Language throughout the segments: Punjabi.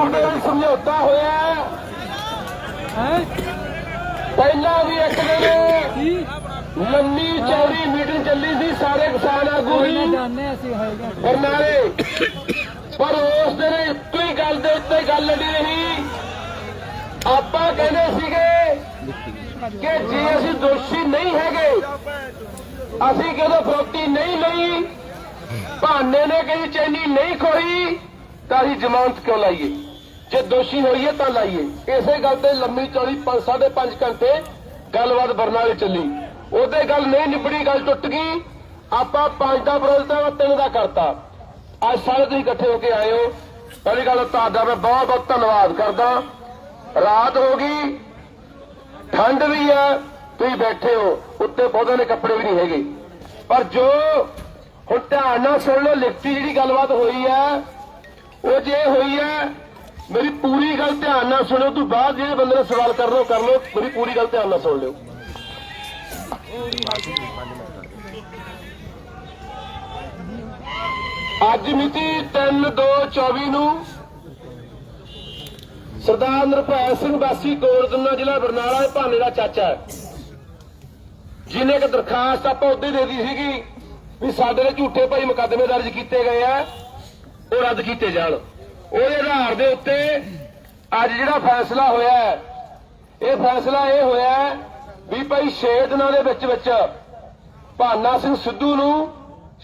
ਸਾਡੇ ਨਾਲ ਸਮਝੌਤਾ ਹੋਇਆ ਹੈ। ਪਹਿਲਾਂ ਵੀ ਇੱਕ ਦਿਨ ਲੰਮੀ ਚੌੜੀ ਮੀਟਿੰਗ ਚੱਲੀ ਸੀ ਸਾਰੇ ਕਿਸਾਨ ਆਗੂ ਬਰਨਾਲੇ ਪਰ ਉਸ ਦਿਨ ਇੱਕੋ ਹੀ ਗੱਲ ਦੇ ਉੱਤੇ ਗੱਲ ਲੜੀ ਰਹੀ। ਆਪਾਂ ਕਹਿੰਦੇ ਸੀਗੇ ਕਿ ਜੇ ਅਸੀਂ ਦੋਸ਼ੀ ਨਹੀਂ ਹੈਗੇ ਅਸੀਂ ਕਦੋਂ ਫਰੋਤੀ ਨਹੀਂ ਲਈ ਬਹਾਨੇ ਨੇ ਕਹੀ ਚੈਨੀ ਨਹੀਂ ਖੋਈ ਤਾਂ ਅਸੀਂ ਜ਼ਮਾਨਤ ਕਿਉਂ ਲਾਈਏ? ਜੇ ਦੋਸ਼ੀ ਹੋਈਏ ਤਾਂ ਲਾਈਏ। ਇਸੇ ਗੱਲ ਤੇ ਲੰਮੀ ਚੌੜੀ 5 5.5 ਘੰਟੇ ਗੱਲਬਾਤ ਬਰਨਾਲੇ ਚੱਲੀ। ਉਹਦੇ ਗੱਲ ਨਹੀਂ ਨਿਬੜੀ, ਗੱਲ ਟੁੱਟ ਗਈ। ਆਪਾਂ ਪੰਜ ਦਾ ਵਿਰੋਧ ਤਿੰਨ ਦਾ ਕਰਤਾ। ਅੱਜ ਸਾਰੇ ਤੁਸੀਂ ਇਕੱਠੇ ਹੋ ਕੇ ਆਏ ਹੋ। ਪਹਿਲੀ ਗੱਲ ਤੁਹਾਡਾ ਮੈਂ ਬਹੁਤ ਬਹੁਤ ਧੰਨਵਾਦ ਕਰਦਾ। ਰਾਤ ਹੋ ਗਈ। ਠੰਡ ਵੀ ਹੈ ਤੁਸੀਂ ਬੈਠੇ ਹੋ। ਉੱਤੇ ਪੌਦਿਆਂ ਦੇ ਕੱਪੜੇ ਵੀ ਨਹੀਂ ਹੈਗੇ। ਪਰ ਜੋ ਹੁਣ ਧਿਆਨ ਨਾਲ ਸੁਣ ਲਓ, ਲਿਖਤੀ ਜਿਹੜੀ ਗੱਲਬਾਤ ਹੋਈ ਹੈ ਉਹ ਜੇ ਹੋਈ ਹੈ ਮੇਰੀ ਪੂਰੀ ਗੱਲ ਧਿਆਨ ਨਾਲ ਸੁਣੋ ਤੂੰ ਬਾਅਦ ਜਿਹੜੇ ਬੰਦੇ ਨੇ ਸਵਾਲ ਕਰ ਲਓ ਕਰ ਲਓ, ਮੇਰੀ ਪੂਰੀ ਗੱਲ ਧਿਆਨ ਨਾਲ ਸੁਣ ਲਿਓ। ਅੱਜ ਮਿਤੀ 3/2/24 ਨੂੰ ਸਰਦਾਰ ਨਿਰਭੈ ਸਿੰਘ ਵਾਸੀ ਗੋਰਦਨਾ ਜ਼ਿਲ੍ਹਾ ਬਰਨਾਲਾ ਦੇ ਭਾਨੇ ਦਾ ਚਾਚਾ ਹੈ। ਜਿਹਨੇ ਇੱਕ ਦਰਖਾਸਤ ਆਪਾਂ ਉੱਤੇ ਦੇ ਦਿੱਤੀ ਸੀਗੀ ਵੀ ਸਾਡੇ ਦੇ ਝੂਠੇ ਭਾਈ ਮੁਕੱਦਮੇ ਦਰਜ ਕੀਤੇ ਗਏ ਆ, ਉਹ ਰੱਦ ਕੀਤੇ ਜਾਣ। ਉਹਦੇ ਆਧਾਰ ਦੇ ਉੱਤੇ ਅੱਜ ਜਿਹੜਾ ਫੈਸਲਾ ਹੋਇਆ ਇਹ ਫੈਸਲਾ ਇਹ ਹੋਇਆ ਵੀ ਭਾਈ 6 ਦਿਨਾਂ ਦੇ ਵਿੱਚ ਵਿੱਚ ਭਾਨਾ ਸਿੰਘ ਸਿੱਧੂ ਨੂੰ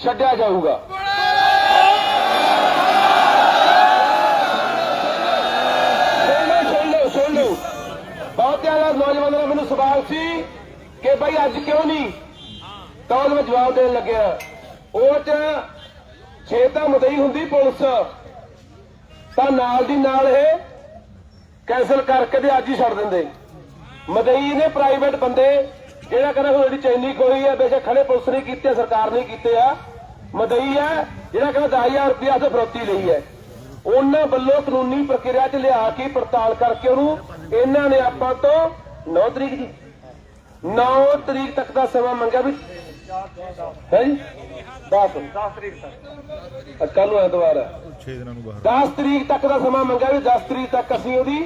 ਛੱਡਿਆ ਜਾਊਗਾ। ਸੁਣ ਲਓ ਬਹੁਤ ਜ਼ਿਆਦਾ ਨੌਜਵਾਨਾਂ ਦਾ ਮੈਨੂੰ ਸਵਾਲ ਸੀ ਕਿ ਭਾਈ ਅੱਜ ਕਿਉਂ ਨਹੀਂ? ਤਾਂ ਉਹਨੂੰ ਮੈਂ ਜਵਾਬ ਦੇਣ ਲੱਗਿਆ। ਉਹ ਚ ਛੇ ਤਾਂ ਮਦਈ ਹੁੰਦੀ ਪੁਲਿਸ। ਤਾਂ ਨਾਲ ਦੀ ਨਾਲ ਇਹ ਕੈਨਸਲ ਕਰਕੇ ਤੇ ਅੱਜ ਹੀ ਛੱਡ ਦਿੰਦੇ। ਮਦਈ ਨੇ ਪ੍ਰਾਈਵੇਟ ਬੰਦੇ, ਜਿਹੜਾ ਕਹਿੰਦਾ ਹੁਣ ਜਿਹੜੀ ਚੈਨੀ ਕੋਈ ਹੈ ਬੇਸ਼ੱਕ ਖੜੇ ਪੁਲਿਸ ਨੇ ਕੀਤੇ ਸਰਕਾਰ ਨੇ ਕੀਤੇ ਆ। ਮਦਈ ਹੈ ਜਿਹੜਾ ਕਹਿੰਦਾ 10000 ਰੁਪਇਆ ਤੇ ਫਰੋਤੀ ਲਈ ਹੈ। ਉਹਨਾਂ ਵੱਲੋਂ ਕਾਨੂੰਨੀ ਪ੍ਰਕਿਰਿਆ 'ਚ ਲਿਆ ਕੇ ਪੜਤਾਲ ਕਰਕੇ ਉਹਨੂੰ ਇਹਨਾਂ ਨੇ ਆਪਾਂ ਤੋਂ 9 ਤਰੀਕ ਦੀ 9 ਤਰੀਕ ਤੱਕ ਦਾ ਸਮਾਂ ਮੰਗਿਆ ਵੀ ਹੈ? ਜੀ 10 10 ਤਰੀਕ ਤੱਕ ਕੱਲ ਨੂੰ ਐਤਵਾਰ ਹੈ। 6 ਦਿਨਾਂ ਨੂੰ ਬਾਹਰ। 10 ਤਰੀਕ ਤੱਕ ਦਾ ਸਮਾਂ ਮੰਗਿਆ ਵੀ 10 ਤਰੀਕ ਤੱਕ ਅਸੀਂ ਉਹਦੀ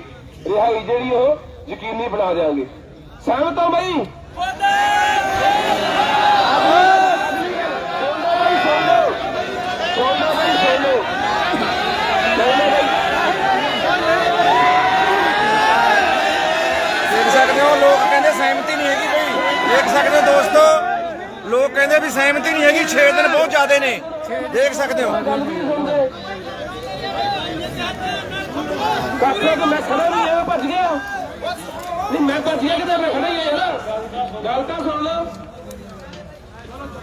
ਰਿਹਾਈ ਜਿਹੜੀ ਉਹ ਯਕੀਨੀ ਬਣਾ ਦੇਵਾਂਗੇ ਸਹਿਮਤ ਹੋ ਬਈ ਸੋਨਾ ਬਈ ਸੋਨਾ ਸੋਨਾ ਬਈ ਦੇਖ ਸਕਦੇ ਹੋ ਲੋਕ ਕਹਿੰਦੇ ਸਹਿਮਤੀ ਨਹੀਂ ਹੈਗੀ ਬਈ ਦੇਖ ਸਕਦੇ ਹੋ ਦੋਸਤੋ ਲੋਕ ਸਹਿਮਤੀ ਨਹੀਂ ਹੈਗੀ 6 ਦਿਨ ਬਹੁਤ ਜ਼ਿਆਦੇ ਨੇ। ਦੇਖ ਸਕਦੇ ਹੋ। ਕਾਕੇ ਕੋ ਮੈਂ ਖੜਾ ਨਹੀਂ ਐਵੇਂ ਭੱਜ ਗਿਆ। ਨਹੀਂ, ਮੈਂ ਭੱਜ ਗਿਆ ਕਿਤੇ, ਮੈਂ ਖੜਾ ਹੀ ਆ ਯਾਰ। ਗੱਲ ਤਾਂ ਸੁਣ ਲਓ।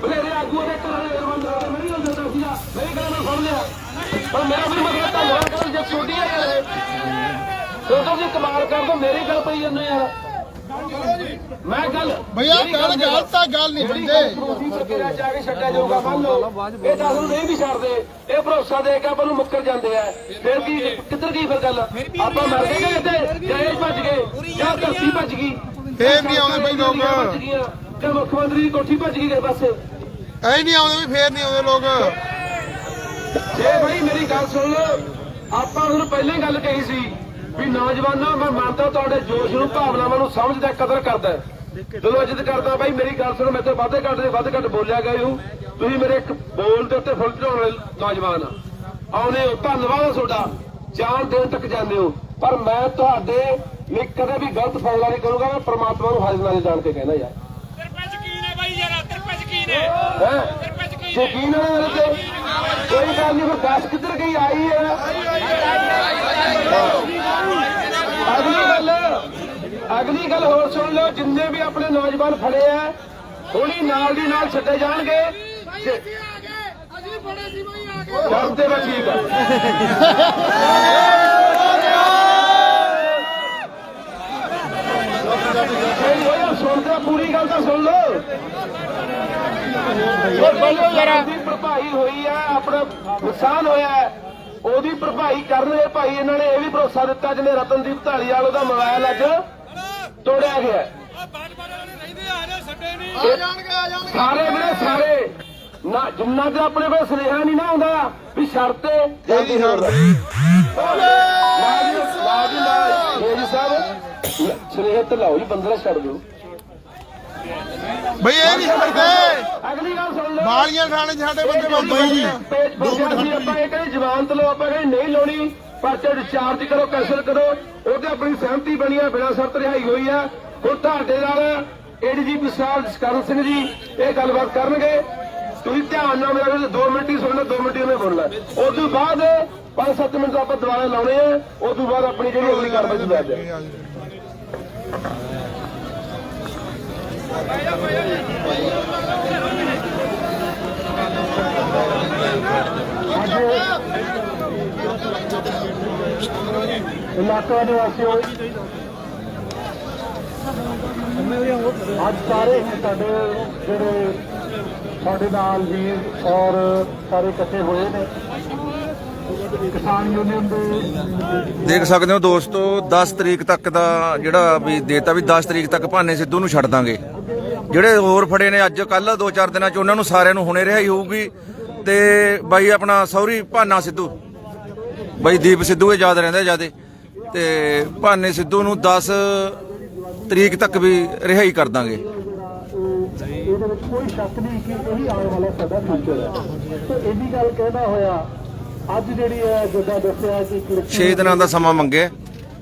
ਬਲੇਰੇ ਆਗੂ ਦੇ ਘਰਾਂ ਦੇ ਬੰਦੇ ਤੇ ਮੇਰੀ ਗੱਲ ਦੱਸਦਾ ਸੀਗਾ। ਮੇਰੀ ਗੱਲ ਮੈਂ ਸੁਣ ਲਿਆ। ਪਰ ਮੇਰਾ ਵੀ ਮਤਲਬ ਤਾਂ ਯਾਰ ਕਰ ਜੇ ਛੋਟੀ ਹੈ ਯਾਰ ਦੋਸਤੋ ਕਮਾਲ ਕਰ ਦੋ, ਮੇਰੀ ਗੱਲ ਪਈ ਜਾਂਦੇ ਯਾਰ ਮੈਂ ਗੱਲ ਭਈਆ ਗੱਲ ਜੇ- ਗੱਲ ਤਾਂ ਗੱਲ ਨਹੀਂ ਬੰਦੇ ਕੇ ਛੱਡਿਆ ਜਾਊਗਾ ਮੰਨ ਲਓ। ਇਹ ਤਾਂ ਨੂੰ ਨਹੀਂ ਵੀ ਛੱਡਦੇ ਇਹ ਭਰੋਸਾ ਦੇ ਕੇ ਆਪਾਂ ਨੂੰ ਮੁੱਕਰ ਜਾਂਦੇ ਆ। ਫਿਰ ਕੀ ਕਿੱਧਰ ਗਈ ਫਿਰ ਗੱਲ? ਆਪਾਂ ਮਰ ਗਏ ਕਿ ਇੱਥੇ ਜੈਲ ਭੱਜ ਗਏ ਜਾਂ ਧਰਤੀ ਭੱਜ ਗਈ। ਫੇਰ ਨਹੀਂ ਆਉਂਦੇ ਬਈ ਲੋਕ। ਤੇ ਮੁੱਖ ਮੰਤਰੀ ਦੀ ਕੋਠੀ ਭੱਜ ਗਈ ਗਏ ਪਾਸੇ ਐ ਨਹੀਂ ਆਉਂਦੇ ਵੀ ਫੇਰ ਨਹੀਂ ਆਉਂਦੇ ਲੋਕ। ਜੇ ਬਈ ਮੇਰੀ ਗੱਲ ਸੁਣ ਲਓ ਆਪਾਂ ਤੁਹਾਨੂੰ ਪਹਿਲਾਂ ਹੀ ਗੱਲ ਕਹੀ ਸੀ ਵੀ ਨੌਜਵਾਨਾਂ ਮੈਂ ਮੰਨਦਾ ਤੁਹਾਡੇ ਜੋਸ਼ ਨੂੰ ਭਾਵਨਾਵਾਂ ਨੂੰ ਸਮਝਦਾ ਕਦਰ ਕਰਦਾ ਜਦੋਂ ਇੱਜ਼ਤ ਕਰਦਾ ਬਾਈ ਮੇਰੀ ਗੱਲ ਸੁਣੋ ਮੈਂ ਤੇ ਵਾਧੇ ਘੱਟ ਦੇ ਵੱਧ ਘੱਟ ਬੋਲਿਆ ਗਿਆ ਹੂੰ। ਤੁਸੀਂ ਮੇਰੇ ਇੱਕ ਬੋਲ ਦੇ ਉੱਤੇ ਫੁੱਲ ਚੜਾਉਣ ਵਾਲੇ ਨੌਜਵਾਨ ਆਉਨੇ ਹੋ ਧੰਨਵਾਦ ਤੁਹਾਡਾ। ਜਾਨ ਦੇਣ ਤੱਕ ਜਾਂਦੇ ਹੋ। ਪਰ ਮੈਂ ਤੁਹਾਡੇ ਲਈ ਕਦੇ ਵੀ ਗਲਤ ਫੈਸਲਾ ਨਹੀਂ ਕਰੂੰਗਾ ਮੈਂ ਪ੍ਰਮਾਤਮਾ ਨੂੰ ਹਾਜ਼ਰ ਨਾਜ਼ਰ ਜਾਣ ਕੇ ਕਹਿਣਾ ਯਾਰ। ਤੇਰੇ ਪੈ ਯਕੀਨ ਹੈ ਬਾਈ ਯਾਰ ਤੇਰੇ ਪੈ ਯਕੀਨ ਹੈ ਹੈ? ਤੇਰੇ ਪੈ ਯਕੀਨ ਹੈ ਯਕੀਨ ਹੈ ਮੇਰੇ ਤੇ? ਕੋਈ ਗੱਲ ਨਹੀਂ ਫਿਰ ਦੱਸ ਕਿੱਧਰ ਗਈ? ਆਈ ਹੈ ਅਗਲੀ ਗੱਲ ਅਗਲੀ ਗੱਲ ਹੋਰ ਸੁਣ ਲਓ ਜਿੰਨੇ ਵੀ ਆਪਣੇ ਨੌਜਵਾਨ ਫੜੇ ਆ ਹੁਣੀ ਨਾਲ ਦੀ ਨਾਲ ਛੱਡੇ ਜਾਣਗੇ। ਕਰਦੇ ਵਾ ਠੀਕ ਆ। ਸੁਣਦੇ ਆ, ਪੂਰੀ ਗੱਲ ਤਾਂ ਸੁਣ ਲਓ। ਹੋਰ ਬੋਲੋ ਜਰਾ। ਦੀ ਭਰਪਾਈ ਹੋਈ ਹੈ ਆਪਣਾ ਨੁਕਸਾਨ ਹੋਇਆ ਉਹਦੀ ਭਰਪਾਈ ਕਰਨਗੇ ਭਾਈ ਇਹਨਾਂ ਨੇ ਇਹ ਵੀ ਭਰੋਸਾ ਦਿੱਤਾ ਜਿਹਨੇ ਰਤਨਦੀਪ ਢਾਲੀਵਾਲ ਉਹਦਾ ਮੋਬਾਈਲ ਅੱਜ ਤੋੜਿਆ ਗਿਆ ਸਾਰੇ ਵੀਰੇ ਸਾਰੇ। ਨਾ ਜਿੰਨਾ ਤੇ ਆਪਣੇ ਕੋਲ ਸੁਨੇਹਾ ਨਹੀਂ ਨਾ ਆਉਂਦਾ ਵੀ ਸ਼ਰਤੇ ਜੀ ਨਾ ਜੀ ਸਾਹਿਬ ਸਰੇਹਤ ਲਾਓ ਜੀ ਬੰਦਰਾ ਛੱਡ ਦਿਓ। ਬਈ ਇਹ ਨਹੀਂ ਸਮਝਦੇ ਅਗਲੀ ਗੱਲ ਸੁਣ ਲਓ ਬਾਲੀਆਂ ਥਾਣੇ 'ਚ ਸਾਡੇ ਬੰਦੇ ਬੰਦੇ ਜੀ ਪੇਜ ਫਸਿਆ ਸੀ ਆਪਾਂ ਇਹ ਕਹਿੰਦੇ ਜਵਾਨਤ ਲਓ ਆਪਾਂ ਕਹਿੰਦੇ ਨਹੀਂ ਲਾਉਣੀ ਪਰਚਾ ਡਿਸਚਾਰਜ ਕਰੋ ਕੈਂਸਲ ਕਰੋ। ਉਹਦੇ ਆਪਣੀ ਸਹਿਮਤੀ ਬਣੀ ਆ ਬਿਨਾਂ ਸ਼ਰਤ ਰਿਹਾਈ ਹੋਈ ਆ। ਹੁਣ ਤੁਹਾਡੇ ਨਾਲ ਏਡੀਜੀਪੀ ਸਾਹਿਬ ਜਸਕਰਨ ਸਿੰਘ ਜੀ ਇਹ ਗੱਲਬਾਤ ਕਰਨਗੇ। ਤੁਸੀਂ ਧਿਆਨ ਨਾਲ ਮੇਰਾ 2 ਮਿੰਟ ਹੀ ਸੁਣਨਾ 2 ਮਿੰਟ ਹੀ ਉਹਨੇ ਬੋਲਣਾ। ਉਸ ਤੋਂ ਬਾਅਦ 5-7 ਮਿੰਟ ਆਪਾਂ ਦੁਬਾਰਾ ਲਾਉਣੇ ਆ। ਉਸ ਤੋਂ ਬਾਅਦ ਆਪਣੀ ਜਿਹੜੀ ਅਗਲੀ ਕਾਰਵਾਈ ਸ਼ੁਰੂ ਕਰ ਇਲਾਕਾ ਨਿਵਾਸੀਓ ਅੱਜ ਸਾਰੇ ਹੀ ਸਾਡੇ ਜਿਹੜੇ ਸਾਡੇ ਨਾਲ ਵੀਰ ਔਰ ਸਾਰੇ ਇਕੱਠੇ ਹੋਏ ਨੇ। ਕਿਸਾਨ ਯੂਨੀਅਨ ਦੇ ਦੇਖ ਸਕਦੇ ਹੋ ਦੋਸਤੋ 10 ਤਰੀਕ ਤੱਕ ਦਾ ਜਿਹੜਾ ਵੀ ਦੇਤਾ ਵੀ 10 ਤਰੀਕ ਤੱਕ ਭਾਨੇ ਸਿੱਧੂ ਨੂੰ ਛੱਡ ਦਾਂਗੇ। ਜਿਹੜੇ ਹੋਰ ਫੜੇ ਨੇ ਅੱਜ ਕੱਲ ਦੋ ਚਾਰ ਦਿਨਾਂ ਚ ਉਹਨਾਂ ਨੂੰ ਸਾਰਿਆਂ ਨੂੰ ਹੁਣੇ ਰਿਹਾਈ ਹੋਊਗੀ। ਤੇ ਬਾਈ ਆਪਣਾ ਸੌਰੀ ਭਾਨਾ ਸਿੱਧੂ। ਬਾਈ ਦੀਪ ਸਿੱਧੂ ਇਹ ਯਾਦ ਰਹਿੰਦਾ ਜਿਆਦੇ। ਤੇ ਭਾਨੇ ਸਿੱਧੂ ਨੂੰ 10 ਤਰੀਕ ਤੱਕ ਵੀ ਰਿਹਾਈ ਕਰ ਦਾਂਗੇ। ਇਹਦੇ ਵਿੱਚ ਕੋਈ ਸ਼ੱਕ ਨਹੀਂ ਕਿ ਇਹੀ ਆਉਣ ਵਾਲਾ ਸਾਡਾ ਫਿਊਚਰ ਹੈ। ਤੇ ਇਹਦੀ ਗੱਲ ਕਹਿਣਾ ਹੋਇਆ ਅੱਜ ਜਿਹੜੀ ਹੈ ਜਿੱਦਾਂ ਦੱਸਿਆ ਕਿ 6 ਦਿਨਾਂ ਦਾ ਸਮਾਂ ਮੰਗਿਆ।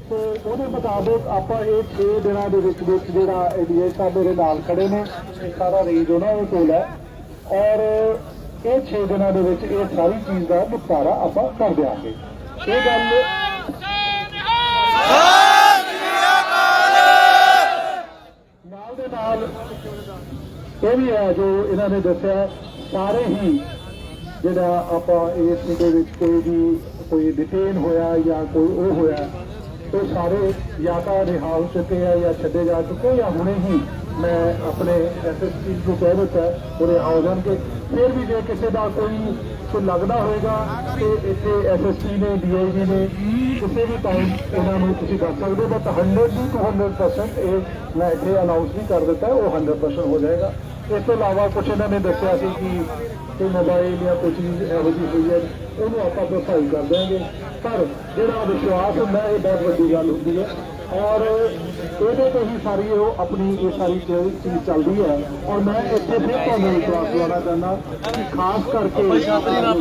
ਤੇ ਉਹਦੇ ਮੁਤਾਬਕ ਆਪਾਂ ਇਹ 6 ਦਿਨਾਂ ਦੇ ਵਿੱਚ ਵਿੱਚ ਜਿਹੜਾ ਏਡੀਏ ਸਾਹਿਬ ਮੇਰੇ ਨਾਲ ਖੜੇ ਨੇ ਸਾਰਾ ਰੇਂਜ ਉਹਨਾਂ ਦੇ ਕੋਲ ਹੈ। ਔਰ ਇਹ 6 ਦਿਨਾਂ ਦੇ ਵਿੱਚ ਇਹ ਸਾਰੀ ਚੀਜ਼ ਦਾ ਨਿਪਟਾਰਾ ਆਪਾਂ ਕਰ ਦਿਆਂਗੇ। ਇਹ ਗੱਲ ਨਾਲ ਦੇ ਨਾਲ ਇਹ ਵੀ ਹੈ ਜੋ ਇਹਨਾਂ ਨੇ ਦੱਸਿਆ, ਸਾਰੇ ਹੀ ਜਿਹੜਾ ਆਪਾਂ ਇਸ ਦੇ ਵਿੱਚ ਕੋਈ ਵੀ ਕੋਈ ਡਿਟੇਨ ਹੋਇਆ ਜਾਂ ਕੋਈ ਉਹ ਹੋਇਆ ਉਹ ਸਾਰੇ ਜਾਂ ਤਾਂ ਰਿਹਾ ਹੋ ਚੁੱਕੇ ਆ ਜਾਂ ਛੱਡੇ ਜਾ ਚੁੱਕੇ ਜਾਂ ਹੁਣੇ ਹੀ ਮੈਂ ਆਪਣੇ ਐਸਐਸਪੀ ਨੂੰ ਕਹਿ ਦਿੱਤਾ ਉਹਦੇ ਆ ਜਾਣਗੇ। ਫਿਰ ਵੀ ਜੇ ਕਿਸੇ ਦਾ ਕੋਈ ਕੋਈ ਲੱਗਦਾ ਹੋਏਗਾ ਕਿ ਇੱਥੇ ਐਸਐਸਪੀ ਨੇ ਡੀਆਈਜੀ ਨੇ ਕਿਸੇ ਵੀ ਟਾਈਮ ਇਹਨਾਂ ਨੂੰ ਤੁਸੀਂ ਦੱਸ ਸਕਦੇ ਹੋ ਬਟ 100 ਟੂ 200% ਇਹ ਮੈਂ ਇੱਥੇ ਅਨਾਉਂਸ ਵੀ ਕਰ ਦਿੱਤਾ ਉਹ 100% ਹੋ ਜਾਏਗਾ। ਇਸ ਤੋਂ ਇਲਾਵਾ ਕੁਝ ਇਹਨਾਂ ਨੇ ਦੱਸਿਆ ਸੀ ਕਿ ਕੋਈ ਮੋਬਾਈਲ ਜਾਂ ਕੋਈ ਚੀਜ਼ ਇਹੋ ਜਿਹੀ ਹੋਈ ਹੈ, ਉਹਨੂੰ ਆਪਾਂ ਭਰਪਾਈ ਕਰ ਦਿਆਂਗੇ। ਪਰ ਜਿਹੜਾ ਵਿਸ਼ਵਾਸ ਹੁੰਦਾ ਹੈ, ਇਹ ਬਹੁਤ ਵੱਡੀ ਗੱਲ ਹੁੰਦੀ ਹੈ। ਔਰ ਇਹਦੇ ਤੇ ਹੀ ਸਾਰੀ ਉਹ ਆਪਣੀ ਇਹ ਸਾਰੀ ਚੀਜ਼ ਚੱਲਦੀ ਹੈ। ਔਰ ਮੈਂ ਇੱਥੇ ਫਿਰ ਤੁਹਾਨੂੰ ਵਿਸ਼ਵਾਸ ਦਿਵਾਉਣਾ ਚਾਹੁੰਦਾ ਕਿ ਖਾਸ ਕਰਕੇ ਛਾਤਰੀ ਨਾ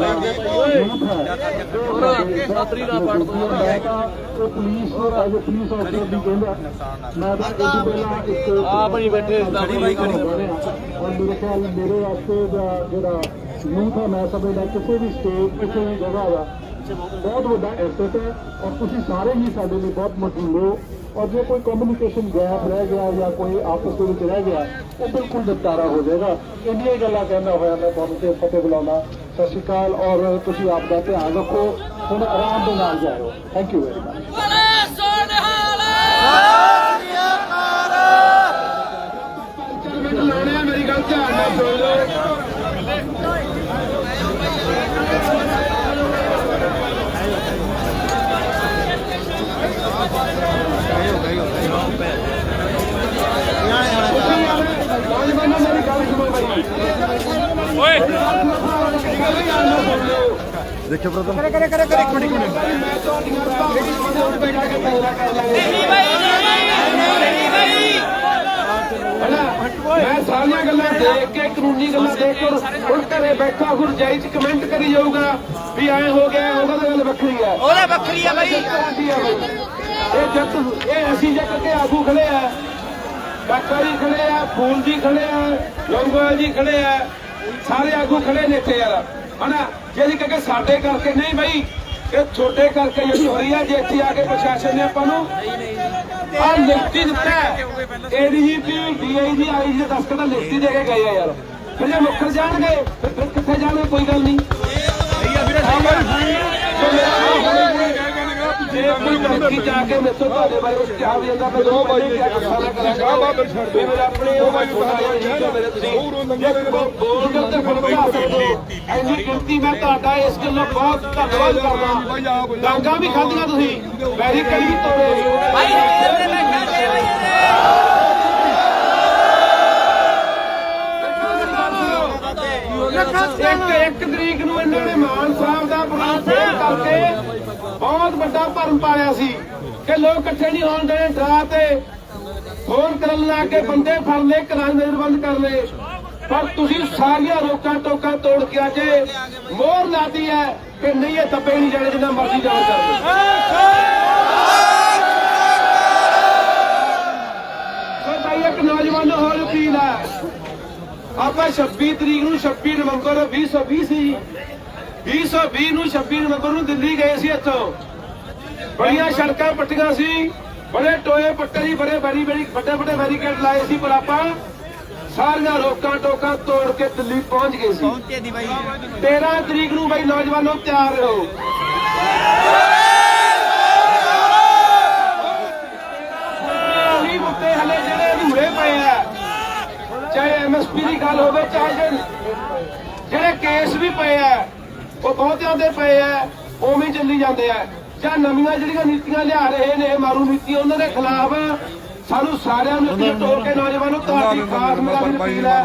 ਪੜ ਦੋ ਮੈਂ ਤਾਂ ਉਹ ਪੁਲਿਸ ਨੂੰ ਐਜ਼ ਪੁਲਿਸ ਆਫੀਸਰ ਦੀ ਕਹਿੰਦਾ ਮੈਂ ਤਾਂ ਇਹ ਪਹਿਲਾਂ ਇੱਕ ਆ ਭਾਈ ਬੈਠੇ ਖੜੀ ਬਾਈ ਖੜੀ। ਔਰ ਮੇਰੇ ਖਿਆਲ ਮੇਰੇ ਵਾਸਤੇ ਜਿਹੜਾ ਯੂਥ ਹੈ ਮੈਂ ਸਮਝਦਾ ਕਿਸੇ ਵੀ ਸਟੇਟ ਕਿਸੇ ਵੀ ਜਗ੍ਹਾ ਦਾ ਬਹੁਤ ਵੱਡਾ ਐਸੈਟ ਹੈ ਔਰ ਤੁਸੀਂ ਸਾਰੇ ਹੀ ਸਾਡੇ ਲਈ ਬਹੁਤ ਮਸ਼ਹੂਰ ਹੋ ਔਰ ਜੇ ਕੋਈ ਕਮਿਊਨੀਕੇਸ਼ਨ ਗੈਪ ਰਹਿ ਗਿਆ ਜਾਂ ਕੋਈ ਆਪਸ ਦੇ ਵਿੱਚ ਰਹਿ ਗਿਆ ਉਹ ਬਿਲਕੁਲ ਨਿਪਟਾਰਾ ਹੋ ਜਾਏਗਾ। ਇੰਨੀਆਂ ਹੀ ਗੱਲਾਂ ਕਹਿੰਦਾ ਹੋਇਆ ਮੈਂ ਤੁਹਾਨੂੰ ਤੇ ਫਤਿਹ ਬੁਲਾਉਣਾ ਸਤਿ ਸ਼੍ਰੀ ਅਕਾਲ ਔਰ ਤੁਸੀਂ ਆਪ ਦਾ ਧਿਆਨ ਰੱਖੋ। ਹੁਣ ਆਰਾਮ ਦੇ ਨਾਲ ਜਾਇਓ ਥੈਂਕ ਯੂ ਵੈਰੀ ਮਚ ਬੋਲੇ ਸੋਨਹਾਲ ਮਿੰਟ ਲਾਉਣੇ ਆ ਮੇਰੀ ਗੱਲ ਧਿਆਨ ਨਾਲ ਸੁਣ ਲਓ ਨੌਜਵਾਨੋ ਮੇਰੀ ਗੱਲ ਸੁਣੋ ਬਾਈ ਓਏ ਦੇਖਿਓ ਪ੍ਰੋਗਰਾਮ ਮੈਂ ਤੁਹਾਡੀਆਂ ਭਾਵਨਾਵਾਂ ਦੇ ਬੈਠਾ ਕੇ ਪੈਦਾ ਕਰ ਲਾਂਗਾ ਹੈਨਾ? ਮੈਂ ਸਾਰੀਆਂ ਗੱਲਾਂ ਦੇਖ ਕੇ ਕਾਨੂੰਨੀ ਗੱਲਾਂ ਦੇਖ ਕੇ ਹੁਣ ਘਰੇ ਬੈਠਾ ਹੁਣ ਜਾਈ ਚ ਕਮੈਂਟ ਕਰੀ ਜਾਊਗਾ ਵੀ ਐ ਹੋ ਗਿਆ ਹੋ ਗਿਆ ਤਾਂ ਗੱਲ ਵੱਖਰੀ ਹੈ। ਉਹਦੇ ਵੱਖਰੀ ਆ ਬਈ। ਇਹ ਜੱਟ ਇਹ ਅਸੀਂ ਜੱਟ ਕੇ ਆਗੂ ਖੜੇ ਆ। ਕਾਕਾ ਜੀ ਖੜੇ ਆ ਫੂਲ ਜੀ ਖੜੇ ਆ ਲੰਗੋਆ ਜੀ ਖੜੇ ਆ ਸਾਰੇ ਆਗੂ ਖੜੇ ਨੇ ਇੱਥੇ ਯਾਰ। ਹਨਾ? ਜੇ ਅਸੀਂ ਕਹੇ ਸਾਡੇ ਕਰਕੇ ਨਹੀਂ ਬਈ ਇਹ ਛੋਟੇ ਕਰਕੇ ਜਿਹੜੀ ਹੋਈ ਆ ਜੇ ਇੱਥੇ ਆ ਕੇ ਪ੍ਰਸ਼ਾਸਨ ਨੇ ਆਪਾਂ ਨੂੰ ਆ ਲਿਖਤੀ ਦਿੱਤਾ ਏਡੀਜੀਪੀ ਡੀਆਈਜੀ ਆਈਜੀ ਦੇ ਦਸਤਖਤ ਤਾਂ ਲਿਖਤੀ ਦੇ ਕੇ ਗਏ ਆ ਯਾਰ। ਫਿਰ ਜੇ ਮੁੱਕਰ ਜਾਣਗੇ ਫਿਰ ਕਿੱਥੇ ਜਾਣਗੇ ਕੋਈ ਗੱਲ ਨਹੀਂ। ਜੇ ਕੋਈ ਲੜਕੀ ਜਾ ਕੇ ਮੇਰੇ ਤੁਹਾਡੇ ਬਾਰੇ ਕਿਹਾ ਵੀ ਜਾਂਦਾ ਮੈਂ ਦੋ ਬਾਈ ਕਿਆ ਗੁੱਸਾ ਨਾ ਕਰਾਂਗਾ ਬਾਬਰ ਛੱਡ ਦੇ ਮੇਰੇ ਆਪਣੇ ਉਹ ਬਾਈ ਮੇਰੇ ਤੁਸੀਂ ਬੋਲ ਕੇ ਤੇ ਫਿਰ ਐਨੀ ਗਿਣਤੀ ਮੈਂ ਤੁਹਾਡਾ ਇਸ ਗੱਲੋਂ ਬਹੁਤ ਧੰਨਵਾਦ ਕਰਦਾ ਡਾਂਗਾ ਵੀ ਖਾਧੀਆਂ ਤੁਸੀਂ ਵੈਰੀ ਕਰੀ ਤੋੜੇ ਭਾਈ ਇਹਦੇ ਬੈਠਾ ਛੇ ਵਜੇ ਦੇ ਇੱਕ ਤਰੀਕ ਨੂੰ ਇਹਨਾਂ ਨੇ ਮਾਨ ਸਾਹਿਬ ਦਾ ਬਣਾ ਕਰਕੇ ਬਹੁਤ ਵੱਡਾ ਭਰਮ ਪਾਇਆ ਸੀ ਕਿ ਲੋਕ ਇਕੱਠੇ ਨਹੀਂ ਹੋਣ ਦੇਣੇ, ਡਰਾ ਤੇ ਹੋਰ ਕਰਨ ਲਾ ਕੇ ਬੰਦੇ ਫੜ ਲਏ ਕਰਾਂ ਨਿਰਬੰਧ ਕਰ ਲਏ। ਪਰ ਤੁਸੀਂ ਸਾਰੀਆਂ ਰੋਕਾਂ ਟੋਕਾਂ ਤੋੜ ਕੇ ਅੱਜ ਮੋਹਰ ਲਾਤੀ ਹੈ ਕਿ ਨਹੀਂ, ਇਹ ਦੱਬੇ ਨਹੀਂ ਜਾਣੇ ਜਿੰਨਾ ਮਰਜ਼ੀ ਜਾਣ ਕਰ ਸੋ ਭਾਈ ਇੱਕ ਨੌਜਵਾਨ ਨੂੰ ਹੋਰ ਅਪੀਲ ਹੈ ਆਪਾਂ 26 ਤਰੀਕ ਨੂੰ 26 ਨਵੰਬਰ 2020 ਸੀ 2020 ਨੂੰ 26 ਨਵੰਬਰ ਨੂੰ ਦਿੱਲੀ ਗਏ ਸੀ ਇੱਥੋਂ। ਬੜੀਆਂ ਸੜਕਾਂ ਪੱਟੀਆਂ ਸੀ ਬੜੇ ਟੋਏ ਪੱਟੇ ਸੀ ਬੜੇ ਬੜੀ ਬੜੀ ਵੱਡੇ ਵੱਡੇ ਬੈਰੀਕੇਡ ਲਾਏ ਸੀ ਪਰ ਆਪਾਂ ਸਾਰੀਆਂ ਰੋਕਾਂ ਟੋਕਾਂ ਤੋੜ ਕੇ ਦਿੱਲੀ ਪਹੁੰਚ ਗਏ ਸੀ। ਪਹੁੰਚੇ ਦੀ ਬਾਈ। 13 ਤਰੀਕ ਨੂੰ ਬਾਈ ਨੌਜਵਾਨੋ ਤਿਆਰ ਰਹੋ। ਉਹੀ ਮੁੱਦੇ ਹਲੇ ਜਿਹੜੇ ਅਧੂਰੇ ਪਏ ਆ ਚਾਹੇ ਐਮਐਸਪੀ ਦੀ ਗੱਲ ਹੋਵੇ ਚਾਹੇ ਜਿਹੜੇ ਕੇਸ ਵੀ ਪਏ ਆ ਉਹ ਬਹੁਤਿਆਂ ਦੇ ਪਏ ਆ ਉਵੇਂ ਹੀ ਚੱਲੀ ਜਾਂਦੇ ਆ। ਜਾਂ ਨਵੀਆਂ ਜਿਹੜੀਆਂ ਨੀਤੀਆਂ ਲਿਆ ਰਹੇ ਨੇ ਮਾਰੂ ਨੀਤੀਆਂ ਉਹਨਾਂ ਦੇ ਖਿਲਾਫ ਸਾਨੂੰ ਸਾਰਿਆਂ ਨੂੰ ਇੱਕ ਤੋੜ ਕੇ ਨੌਜਵਾਨੋ ਤੁਹਾਡੀ ਖਾਸ ਮੇਰਾ ਵੀ ਅਪੀਲ ਹੈ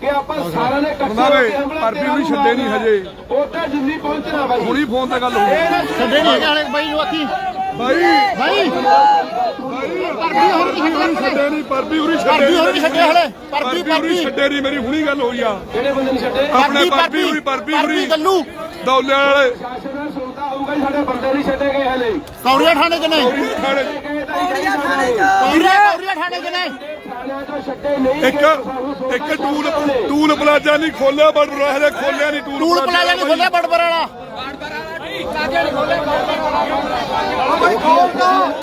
ਕਿ ਆਪਾਂ ਸਾਰਿਆਂ ਨੇ ਇਕੱਠੇ ਹੋ ਕੇ ਹਮਲਾ ਪਰ ਵੀ ਛੱਡੇ ਨਹੀਂ ਹਜੇ। ਉੱਥੇ ਦਿੱਲੀ ਪਹੁੰਚਣਾ ਬਾਈ। ਹੁਣੀ ਫੋਨ ਤੇ ਗੱਲ ਹੋਈ ਛੱਡੇ ਨਹੀਂ ਹੈਗੇ ਹਲੇ ਬਾਈ ਨੂੰ ਅੱਖੀ ਬਾਈ। ਬਾਈ। ਪਰਦੀ ਹੋਰ ਨਹੀਂ ਛੱਡੇ ਛੱਡੇ ਨਹੀਂ ਪਰ ਵੀ ਉਰੀ ਛੱਡੇ ਪਰਦੀ ਹੋਰ ਨਹੀਂ ਛੱਡੇ ਹਲੇ। ਪਰਦੀ ਪਰ ਵੀ ਉਰੀ ਪਰਦੀ ਛੱਡੇ ਨਹੀਂ ਮੇਰੀ ਹੁਣੀ ਗੱਲ ਹੋਈ ਆ। ਕਿਹੜੇ ਬੰਦੇ ਨਹੀਂ ਛੱਡੇ? ਆਪਣੇ ਪਰ ਵੀ ਉਰੀ ਪਰ ਵੀ ਉਰੀ। ਗੱਲੂ। ਦੌਲੇ ਵਾਲੇ। ਸ਼ਾਸਨ ਨਾਲ ਸੁਣਦਾ ਹੋਊਗਾ ਜੀ ਸਾਡੇ ਬੰਦੇ ਨਹੀਂ ਛੱਡੇ ਗਏ ਹਲੇ ਕੌੜੀਆਂ ਠਾਣੇ ਚ ਨੇ ਥਾਣੇ। ਗਏ ਤਾਂ ਹੀ ਕਹੀ ਜਾਂਦੇ ਨੇ। ਕੌੜੀਆਂ ਕੌੜੀਆਂ ਠਾਣੇ ਚ ਨੇ ਥਾਣਿਆਂ ਤੋਂ ਛੱਡੇ ਨਹੀਂ ਇੱਕ ਗਏ, ਸਾਨੂੰ ਸੋਚਣਾ ਇੱਕ ਟੂਲ ਪਲਾਜ਼ਾ ਨਹੀਂ ਖੋਲਿਆ ਬੜ ਬੜਾ ਹਲੇ ਖੋਲਿਆ ਨਹੀਂ ਟੂਲ ਟੂਲ ਪਲਾਜ਼ਾ ਨਹੀਂ ਖੋਲਿਆ ਬੜਬਰ ਵਾਲਾ।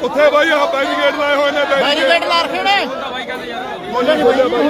ਉੱਥੇ ਬਾਈ ਆ ਬੈਰੀਕੇਡ ਲਾਏ ਹੋਏ ਨੇ ਬੈਰੀਗੇਟ ਲਾ ਰੱਖੇ ਨੇ? ਬੋਲੇ ਨਹੀਂ ਬੋਲੇ ਬਾਈ